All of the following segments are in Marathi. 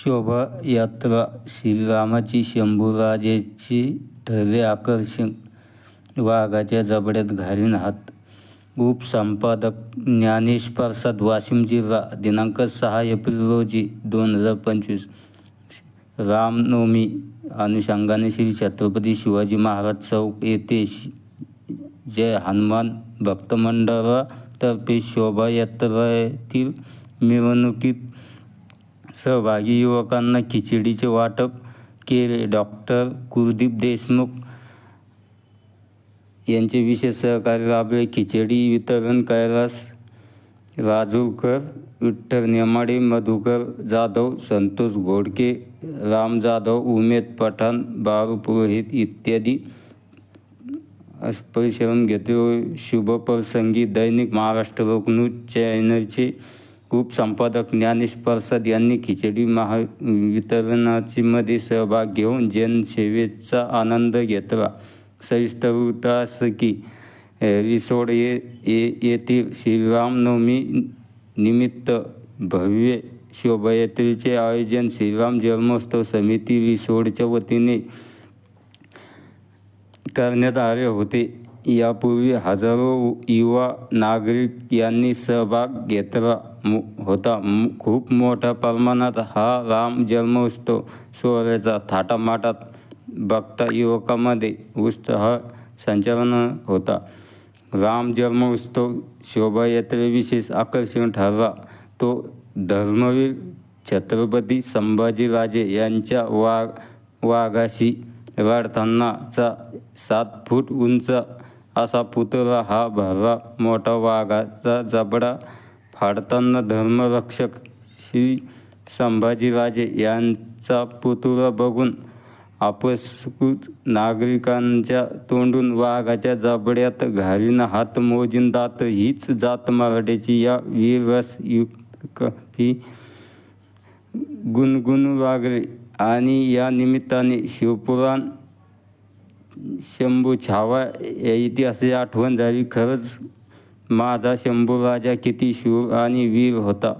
शोभायात्रा श्रीरामाची शंभूराजेची ठरले आकर्षण वाघाच्या जबड्यात घालीन हात. उपसंपादक ज्ञानेश प्रसाद वाशिम जिल्हा दिनांक सहा एप्रिल रोजी दोन हजार पंचवीस. रामनवमी अनुषंगाने श्री छत्रपती शिवाजी महाराज चौक येथे जय हनुमान भक्त मंडळातर्फे शोभायात्रेतील मिरवणुकीत सहभागी युवकांना खिचडीचे वाटप केले. डॉक्टर कुलदीप देशमुख यांचे विशेष सहकार्य लाभले खिचडी वितरण कैलास राजूरकर विठ्ठल नेमाडे मधुकर जाधव संतोष घोडके राम जाधव उमेद पठाण बारू पुरोहित इत्यादी परिश्रम घेतले शुभप्रसंगी दैनिक महाराष्ट्र लोकन्यूज चॅनलचे उपसंपादक ज्ञानेश प्रसाद यांनी खिचडी महावितरणाची मध्ये सहभाग घेऊन जनसेवेचा आनंद घेतला. सविस्तर वृत्त की रिसोड ये येथील श्रीरामनवमी निमित्त भव्य शोभायात्रेचे आयोजन श्रीराम जन्मोत्सव समिती रिसोडच्या वतीने करण्यात आले होते. यापूर्वी हजारो युवा नागरिक यांनी सहभाग घेतला. मो- होता. मो- खूप मोठ्या प्रमाणात हा राम जन्मोत्सव सोहळ्याचा थाटामाटात बघता युवकामध्ये उत्साह संचलन होता. राम जन्मोत्सव शोभायात्रे विशेष आकर्षण ठरला. तो धर्मवीर छत्रपती संभाजीराजे यांच्या वाघ वाघाशी लढतानाचा सात फूट उंच असा पुतळा हा भरला. मोठा वाघाचा जबडा फाडताना धर्मरक्षक श्री संभाजीराजे यांचा पुतळा बघून अपस्कृत नागरिकांच्या तोंडून वाघाच्या जबड्यात घालीन हात दात. हीच जात मराठ्याची या वीरस कफी गुणगुण लागले आणि या निमित्ताने शिवपुराण शंभू छावा या इतिहासाची आठवण झाली. खरंच माझा शंभू राजा किती शूर आणि वीर होता.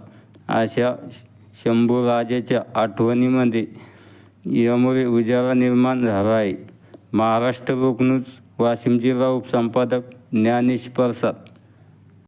अशा शंभू राजाच्या आठवणीमध्ये यामुळे उजाला निर्माण झाला आहे. महाराष्ट्र लोकन्यूज वाशिम जिल्हा उपसंपादक ज्ञानेश प्रसाद.